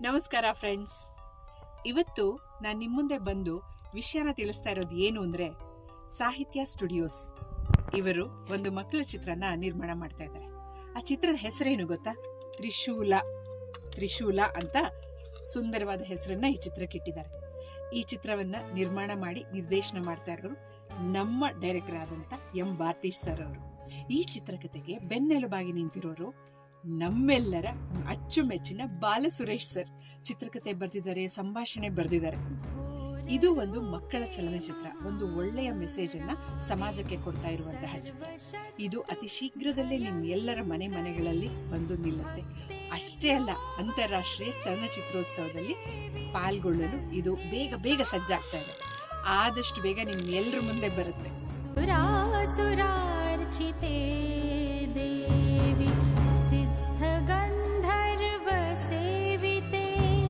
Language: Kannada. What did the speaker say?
ನಮಸ್ಕಾರ ಫ್ರೆಂಡ್ಸ್ ಇವತ್ತು ನಾನು ನಿಮ್ಮ ಮುಂದೆ ಬಂದು ವಿಷಯನ ತಿಳಿಸ್ತಾ ಇರೋದು ಏನು ಅಂದರೆ ಸಾಹಿತ್ಯ ಸ್ಟುಡಿಯೋಸ್ ಇವರು ಒಂದು ಮಕ್ಕಳ ಚಿತ್ರನ ನಿರ್ಮಾಣ ಮಾಡ್ತಾ ಇದ್ದಾರೆ. ಆ ಚಿತ್ರದ ಹೆಸರೇನು ಗೊತ್ತಾ? ತ್ರಿಶೂಲ. ತ್ರಿಶೂಲ ಅಂತ ಸುಂದರವಾದ ಹೆಸರನ್ನ ಈ ಚಿತ್ರಕ್ಕೆ ಇಟ್ಟಿದ್ದಾರೆ. ಈ ಚಿತ್ರವನ್ನ ನಿರ್ಮಾಣ ಮಾಡಿ ನಿರ್ದೇಶನ ಮಾಡ್ತಾ ಇರೋರು ನಮ್ಮ ಡೈರೆಕ್ಟರ್ ಆದಂತ ಎಂ. ಭಾರತೀಶ್ ಸರ್ ಅವರು. ಈ ಚಿತ್ರಕಥೆಗೆ ಬೆನ್ನೆಲುಬಾಗಿ ನಿಂತಿರೋರು ನಮ್ಮೆಲ್ಲರ ಅಚ್ಚುಮೆಚ್ಚಿನ ಬಾಲ ಸುರೇಶ್ ಸರ್ ಚಿತ್ರಕತೆ ಬರೆದಿದ್ದಾರೆ, ಸಂಭಾಷಣೆ ಬರೆದಿದ್ದಾರೆ. ಇದು ಒಂದು ಮಕ್ಕಳ ಚಲನಚಿತ್ರ, ಒಂದು ಒಳ್ಳೆಯ ಮೆಸೇಜ್ ಅನ್ನ ಸಮಾಜಕ್ಕೆ ಕೊಡ್ತಾ ಇರುವಂತಹ ಚಿತ್ರ. ಇದು ಅತಿ ಶೀಘ್ರದಲ್ಲೇ ನಿಮ್ ಎಲ್ಲರ ಮನೆ ಮನೆಗಳಲ್ಲಿ ಬಂದು ನಿಲ್ಲುತ್ತೆ. ಅಷ್ಟೇ ಅಲ್ಲ, ಅಂತಾರಾಷ್ಟ್ರೀಯ ಚಲನಚಿತ್ರೋತ್ಸವದಲ್ಲಿ ಪಾಲ್ಗೊಳ್ಳಲು ಇದು ಬೇಗ ಬೇಗ ಸಜ್ಜಾಗ್ತಾ ಇದೆ. ಆದಷ್ಟು ಬೇಗ ನಿಮ್ ಎಲ್ಲರ ಮುಂದೆ ಬರುತ್ತೆ.